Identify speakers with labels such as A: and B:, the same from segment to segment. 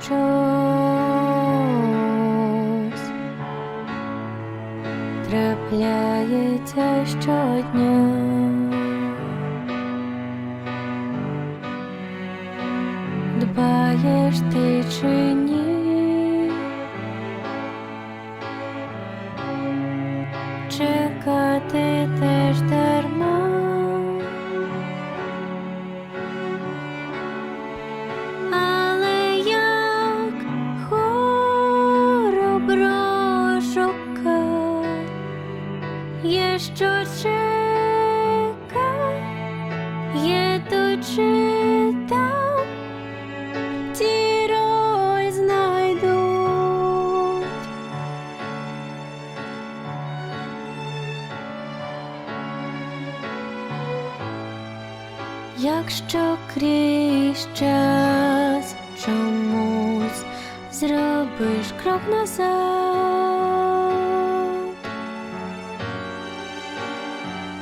A: щось трапляється щодня. Дбаєш ти чи ні? Є що чекай, є тут чи там, ті роль знайдуть. Якщо крізь час чомусь зробиш крок назад,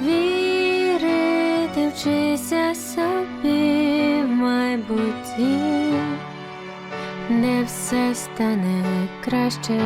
A: вірити вчися собі в майбутті, не все стане краще.